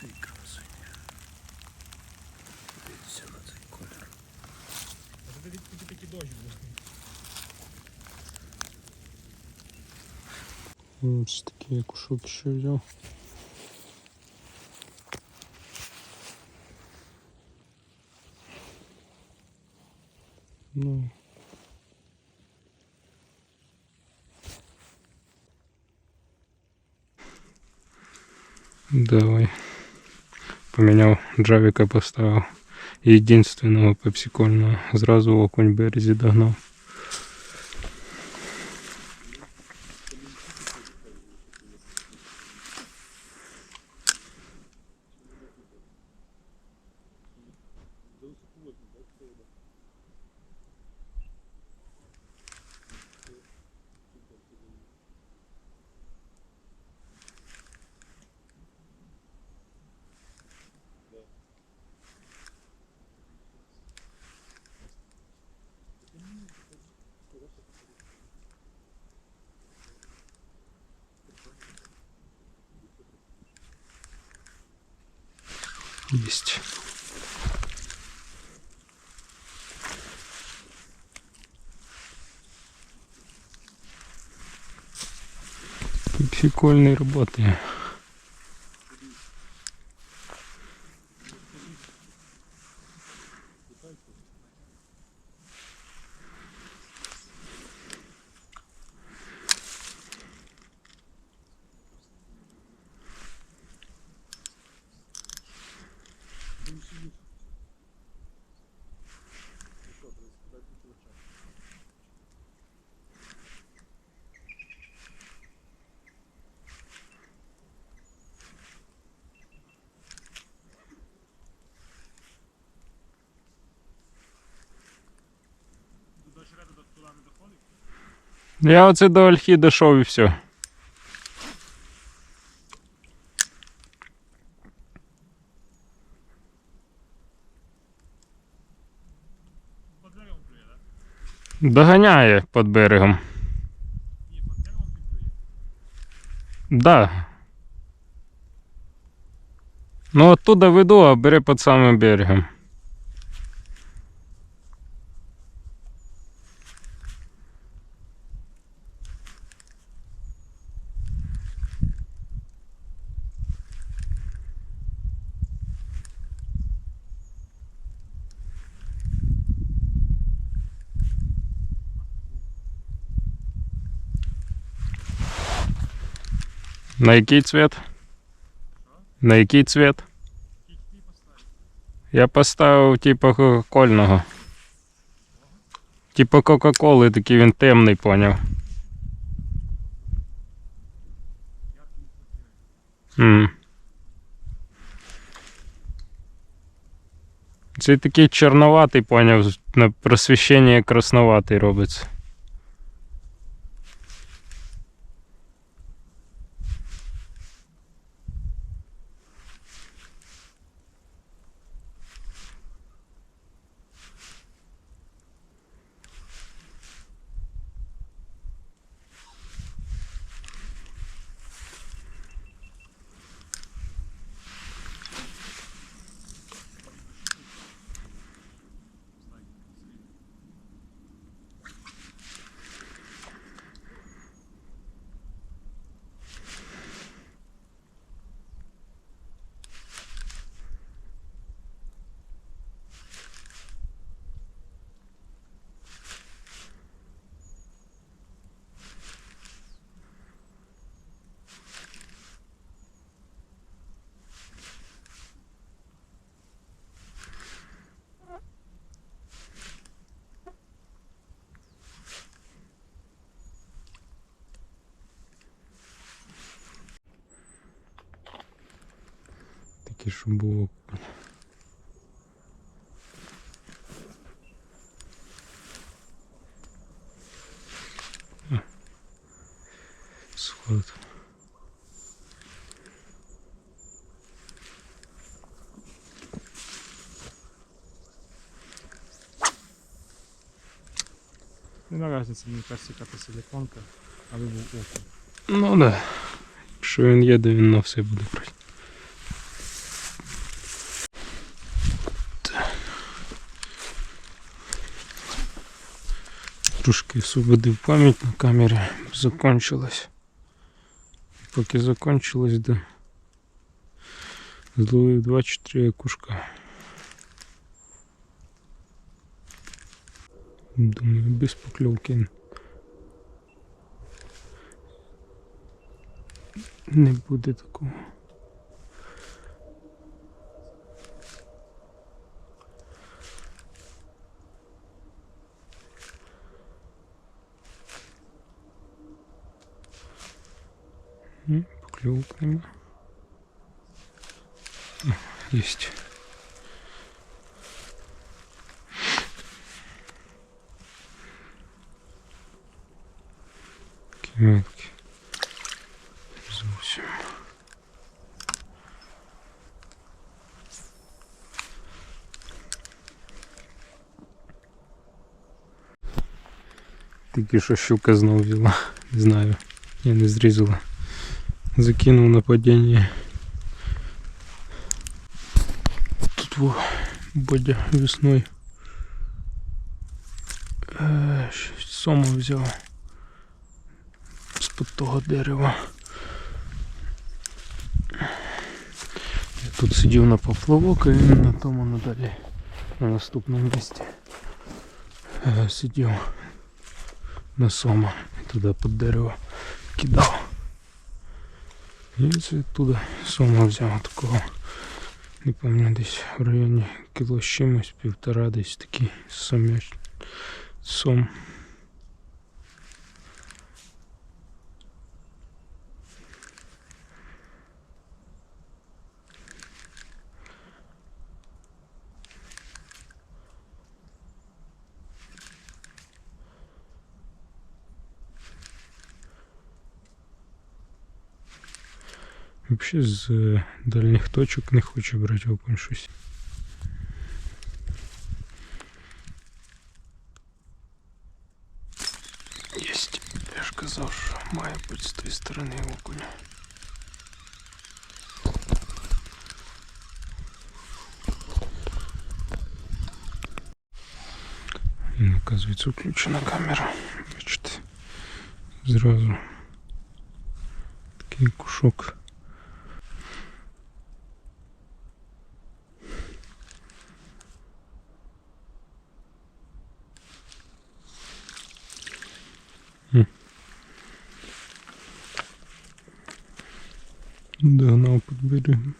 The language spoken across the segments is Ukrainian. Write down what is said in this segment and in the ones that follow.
Цей красень. Дивіться на цей колір. А це тільки такий дощ був. Ось такий кушок ще взяв. Ну. Давай. Поміняв джавіка, поставив единственного пепсикольного. Зразу окунь березі березі Есть. Прикольные работы. Я оце до Ольхи дійшов і все. Доганяє під берегом. Ні, під плює. Да. Ну оттуда веду, а бери під самим берегом. На який цвет? На який цвет? Я поставив типу кока-кольного. Типу Кока-Коли, такий він темний, поняв. М. Це такий чорноватий, поняв, на просвіщення красноватий робиться. Такий, щоб було. Сход. Нема різниці, мені кажеться, яка це силиконка, аби був окунь. Ну да. Якщо він є, то він на все буде брати. Трошки освободив пам'ять на камері, закончилась. Поки закончилось, да. Зловив 2-4 кушка. Думаю, без покльовки не буде такого. М, Поклевок нема. О, Есть. Киметки. Зовсім. Тільки що щука знов взяла. Не знаю. Я не зрізала. Закинув на падіння. Тут во бодя весною. Е, щось Сому взяв. З-под того дерева. Я тут сидів на поплавок, і він на тому надалі. На наступному місці. Е, Сидів на сома і туди під дерево кидав. І це туди сома взяв такого. Не пам'ятаю, десь в районі кіло з чимось, півтора десь такий сом'яч. Сом. Взагалі з е, дальніх точок не хочу брати окунь щось. Єсть. Я ж казав, що має бути з тої сторони окунь. Ну, Оказується, включена камера. Бачите. Зразу такий кушок. Догнав під берегом.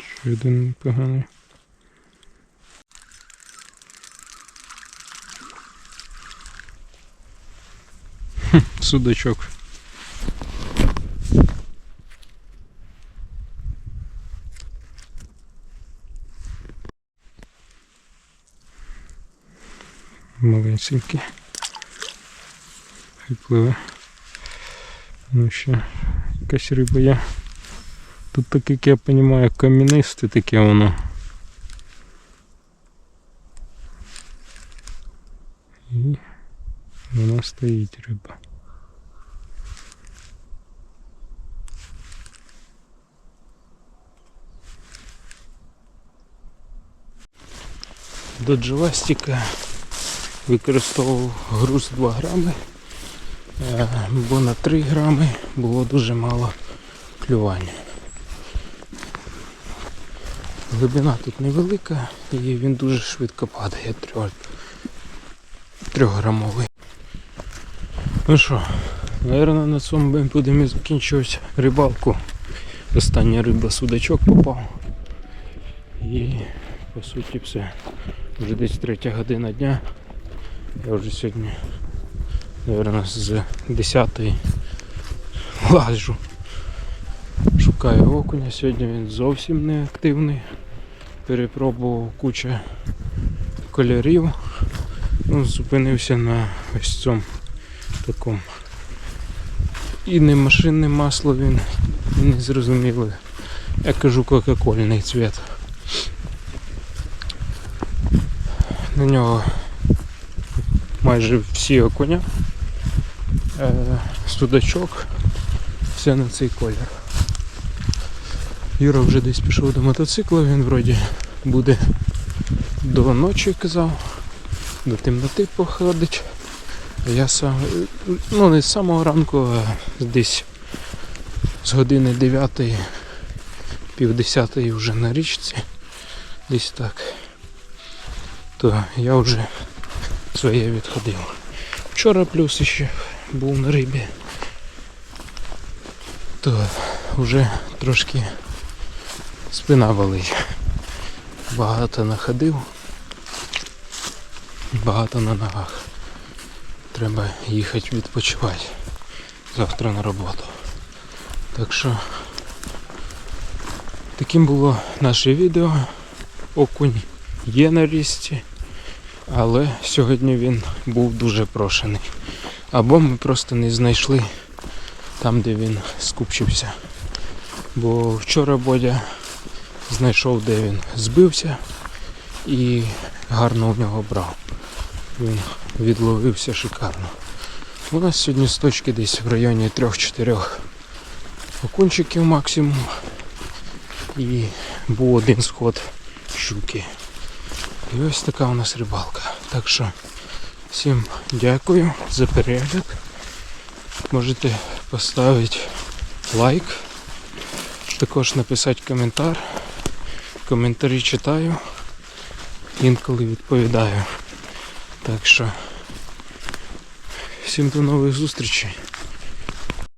Ще один непоганий. Хм, Судачок. Маленький. Хай пливе. Ну ще якась риба є. Тут так, як я розумію, кам'янисте таке воно. І вона стоїть риба. До джеластика використовував груз 2 грами, е, бо на 3 грами було дуже мало клювання. Глибина тут невелика і він дуже швидко падає трьох, трьохграмовий. Ну що, мабуть, на цьому будемо закінчувати рибалку. Остання риба судачок попав. І по суті все. Вже десь третя година дня. Я вже сьогодні, мабуть, з 10 лажу. Шукаю окуня. Сьогодні він зовсім не активний. Перепробував кучу кольорів. Ну, зупинився на ось цьому такому. І не машинне масло він, не зрозуміле Я кажу кока-кольний цвіт. На нього майже всі окуня. Е, судачок. Все на цей колір. Юра вже десь пішов до мотоцикла, він вроді буде до ночі казав, до темноти походить. Я сам, ну не з самого ранку, а десь з години 9 пів вже на річці. Десь так. То я вже своє відходив. Вчора плюс ще був на рибі. То вже трошки спина болить. Багато находив. Багато на ногах. Треба їхати відпочивати. Завтра на роботу. Так що таким було наше відео. Окунь є на річці, але сьогодні він був дуже прошений. Або ми просто не знайшли там, де він скупчився. Бо вчора Бодя знайшов, де він збився і гарно у нього брав. Він відловився шикарно. У нас сьогодні з точки десь в районі 3-4 окунчиків максимум. І був один сход щуки. І ось така у нас рибалка. Так що всім дякую за перегляд. Можете поставити лайк, також написати коментар. Коментарі читаю, інколи відповідаю. Так що всім до нових зустрічей.